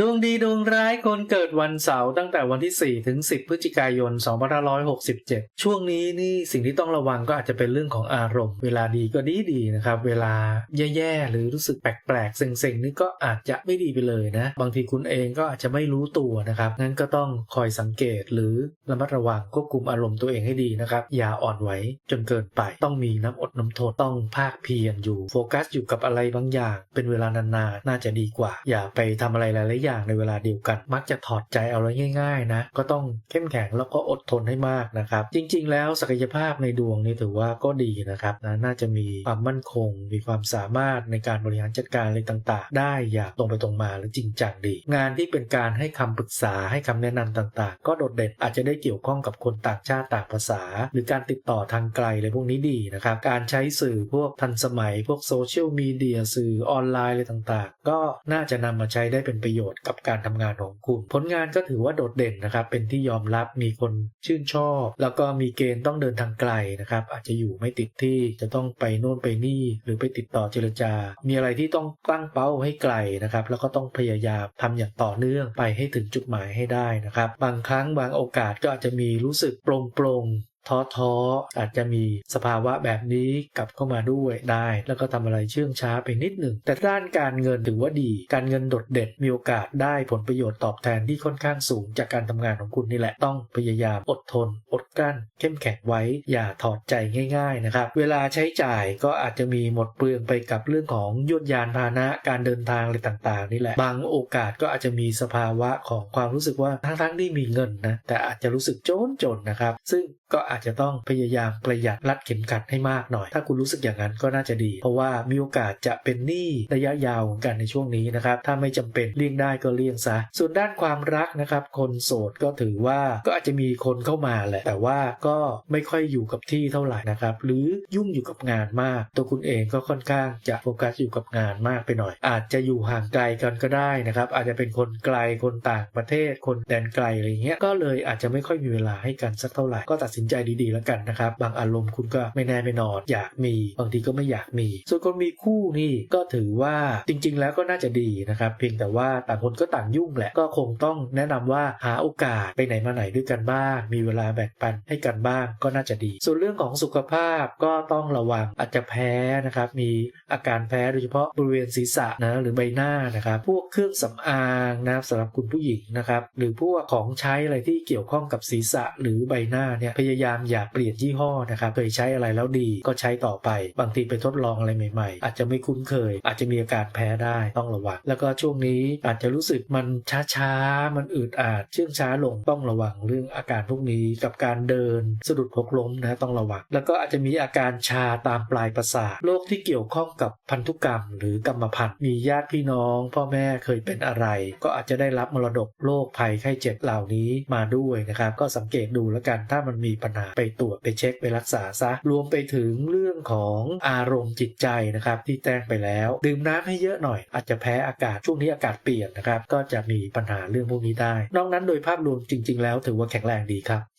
ดวงดีดวงร้ายคนเกิดวันเสาร์ตั้งแต่วันที่ 4 ถึง 10 พฤศจิกายน 2567 ช่วงนี้นี่สิ่งที่ต้องระวังก็อาจจะเป็นเรื่องของอารมณ์ เวลาดีก็ดีดีนะครับ เวลาแย่ๆ หรือรู้สึกแปลกๆ เซ็งๆ นี่ก็อาจจะไม่ดีไปเลยนะ บางทีคุณเองก็อาจจะไม่รู้ตัวนะครับ งั้นก็ต้องคอยสังเกตหรือระมัดระวังควบคุมอารมณ์ตัวเองให้ดีนะครับ อย่าอ่อนไหวจนเกินไป ต้องมีน้ำอดน้ำทนต้องภาคเพียรอยู่ โฟกัสอยู่กับอะไรบางอย่าง เป็นเวลานานๆ น่าจะดีกว่า อย่าไปทำอะไรหลายๆอย่างในเวลาเดียวกัน มักจะถอดใจเอาอะไรง่าย ๆ นะ ก็ต้องเข้มแข็งแล้วก็อดทนให้มากนะครับ จริง ๆ แล้วศักยภาพในดวงนี่ถือว่าก็ดีนะครับนะน่าจะมีความมั่นคง มีความสามารถในการบริหารจัดการอะไรต่างๆ ได้อย่างตรงไปตรงมาและจริงจังดี งานที่เป็นการให้คำปรึกษาให้คำแนะนำต่างๆ ก็โดดเด่นอาจจะได้เกี่ยวข้องกับคนต่างชาติต่างภาษา หรือการติดต่อทางไกลอะไรพวกนี้ดีนะครับการใช้สื่อพวกทันสมัย พวกโซเชียลมีเดียสื่อออนไลน์อะไรต่างๆ ก็น่าจะนำมาใช้ได้เป็นประโยชน์กับการทำงานของคุณ ผลงานก็ถือว่าโดดเด่นนะครับ เป็นที่ยอมรับมีคนชื่นชอบ แล้วก็มีเกณฑ์ต้องเดินทางไกลนะครับ อาจจะอยู่ไม่ติดที่จะต้องไปโน่นไปนี่ หรือไปติดต่อเจรจา มีอะไรที่ต้องตั้งเป้าให้ไกลนะครับ แล้วก็ต้องพยายามทำอย่างต่อเนื่องไปให้ถึงจุดหมายให้ได้นะครับ บางครั้งบางโอกาสก็อาจจะมีรู้สึกโปร่งโปร่ง ท้อท้อๆอาจจะมีสภาวะแบบนี้กลับเข้ามาด้วยได้ แล้วก็ทำอะไรเชื่องช้าไปนิดหนึ่ง แต่ด้านการเงินถือว่าดี การเงินโดดเด่นมีโอกาสได้ผลประโยชน์ตอบแทนที่ค่อนข้างสูงจากการทำงานของคุณนี่แหละต้องพยายามอดทน อดกลั้น เข้มแข็งไว้อย่าถอดใจง่ายๆนะครับเวลาใช้จ่ายก็อาจจะมีหมดเปลืองไปกับเรื่องของยวดยานพาหนะการเดินทางอะไรต่างๆนี่แหละบางโอกาสก็อาจจะมีสภาวะของความรู้สึกว่าทั้งๆที่มีเงินนะแต่อาจจะรู้สึกจนจนๆนะครับ ซึ่งก็อาจจะต้องพยายามประหยัดรัดเข็มขัดให้มากหน่อย ถ้าคุณรู้สึกอย่างนั้นก็น่าจะดี เพราะว่ามีโอกาสจะเป็นหนี้ระยะยาวเหมือนกันในช่วงนี้นะครับ ถ้าไม่จำเป็นเลี่ยงได้ก็เลี่ยงซะ ส่วนด้านความรักนะครับ คนโสดก็ถือว่าก็อาจจะมีคนเข้ามาแหละ แต่ว่าก็ไม่ค่อยอยู่กับที่เท่าไหร่นะครับ หรือยุ่งอยู่กับงานมาก ตัวคุณเองก็ค่อนข้างจะโฟกัสอยู่กับงานมากไปหน่อย อาจจะอยู่ห่างไกลกันก็ได้นะครับ อาจจะเป็นคนไกล คนต่างประเทศ คนแดนไกลอะไรเงี้ย ก็เลยอาจจะไม่ค่อยมีเวลาให้กันสักเท่าไหร่ ก็ตัดสินใจดีๆแล้วกันนะครับ บางอารมณ์คุณก็ไม่แน่ไม่นอน อยากมี บางทีก็ไม่อยากมี ส่วนคนมีคู่นี่ก็ถือว่าจริง ๆ แล้วก็น่าจะดีนะครับ เพียงแต่ว่าต่างคนก็ต่างยุ่งแหละก็คงต้องแนะนำว่าหาโอกาสไปไหนมาไหนด้วยกันบ้าง มีเวลาแบ่งปันให้กันบ้างก็น่าจะดี ส่วนเรื่องของสุขภาพก็ต้องระวังอาจจะแพ้นะครับ มีอาการแพ้โดยเฉพาะบริเวณศีรษะนะหรือใบหน้านะครับ พวกเครื่องสำอางนะสำหรับคุณผู้หญิงนะครับ หรือพวกของใช้อะไรที่เกี่ยวข้องกับศีรษะหรือใบหน้าเนี่ยพยายามอย่าเปลี่ยนยี่ห้อนะครับเคยใช้อะไรแล้วดีก็ใช้ต่อไป บางทีไปทดลองอะไรใหม่ๆ อาจจะไม่คุ้นเคย อาจจะมีอาการแพ้ได้ต้องระวัง แล้วก็ช่วงนี้อาจจะรู้สึกมันช้าๆ มันอืดอาดเชื่องช้าลงต้องระวังเรื่องอาการพวกนี้กับการเดินสะดุดหกล้มนะต้องระวัง แล้วก็อาจจะมีอาการชาตามปลายประสาทโรคที่เกี่ยวข้องกับพันธุกรรม หรือกรรมพันธุ์มีญาติพี่น้อง พ่อแม่เคยเป็นอะไร ก็อาจจะได้รับมรดกโรคภัยไข้เจ็บเหล่านี้มาด้วยนะครับก็สังเกตดูแล้วกันถ้ามันมีปัญหาไปตรวจไปเช็คไปรักษาซะ รวมไปถึงเรื่องของอารมณ์จิตใจนะครับที่แจ้งไปแล้ว ดื่มน้ำให้เยอะหน่อย อาจจะแพ้อากาศช่วงนี้อากาศเปลี่ยนนะครับก็จะมีปัญหาเรื่องพวกนี้ได้ นอกนั้นโดยภาพรวมจริง ๆ แล้วถือว่าแข็งแรงดีครับ